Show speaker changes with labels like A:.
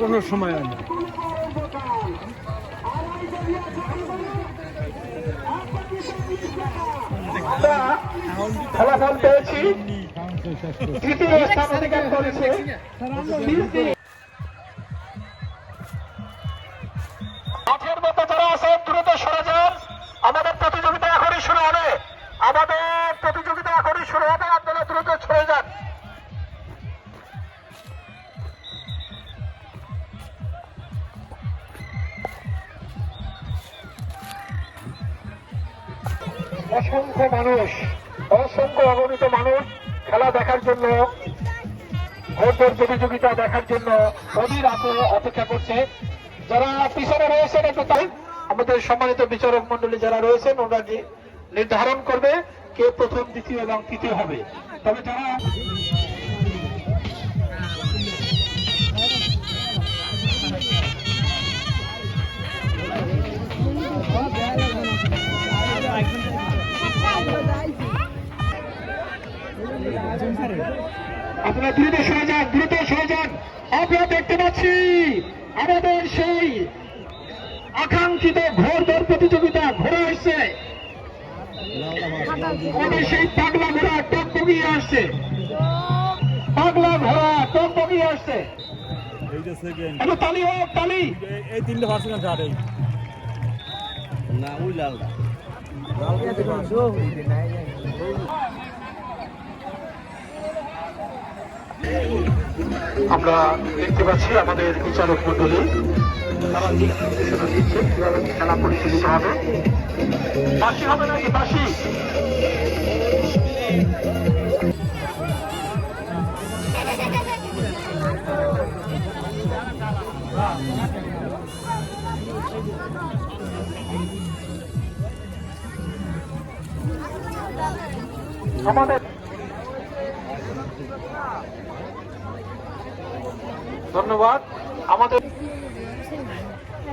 A: কোনো সময়
B: ফলাফল পেয়েছি স্থান অধিকার করেছে। মাঠের মধ্যে যারা আছেন দ্রুত সরে যান আমাদের প্রতিযোগিতা এখনই শুরু হবে আমাদের প্রতিযোগিতা এখনই শুরু হবে, আপনারা দ্রুত সরে যান। অসংখ্য মানুষ, অসংখ্য অগণিত মানুষ খেলা দেখার জন্য ভোটের প্রতিযোগিতা দেখার জন্য অধীর আগ্রহ অপেক্ষা করছে। যারা পিছনে রয়েছেন একটু তাই, আমাদের সম্মানিত বিচারক মন্ডলী যারা রয়েছেন নি- নির্ধারণ করবে কে প্রথম, দ্বিতীয় এবং তৃতীয় হবে। তবে যারা আপনারা দ্রুত সরে যান, দ্রুত সরে যান। আমরা দেখতে পাচ্ছি আমাদের সেই আকাঙ্ক্ষিত ঘোরদৌড় প্রতিযোগিতা আমাদের সেই পাগলা ঘোড়া টকটকিয়ে আসছে। পাগলা ঘোড়া টকটকিয়ে আসছে। একটু তালি হোক তালি।
A: এই তিনটে পার্সেন্ট চার এই
C: না ওই লালটা
B: আমরা দেখতে পাচ্ছি আমাদের বিচারক মন্ডলী খেলা পরিচালিত হবে বাসি হবে নাকি বাসি আমাদের ধন্যবাদ। আমাদের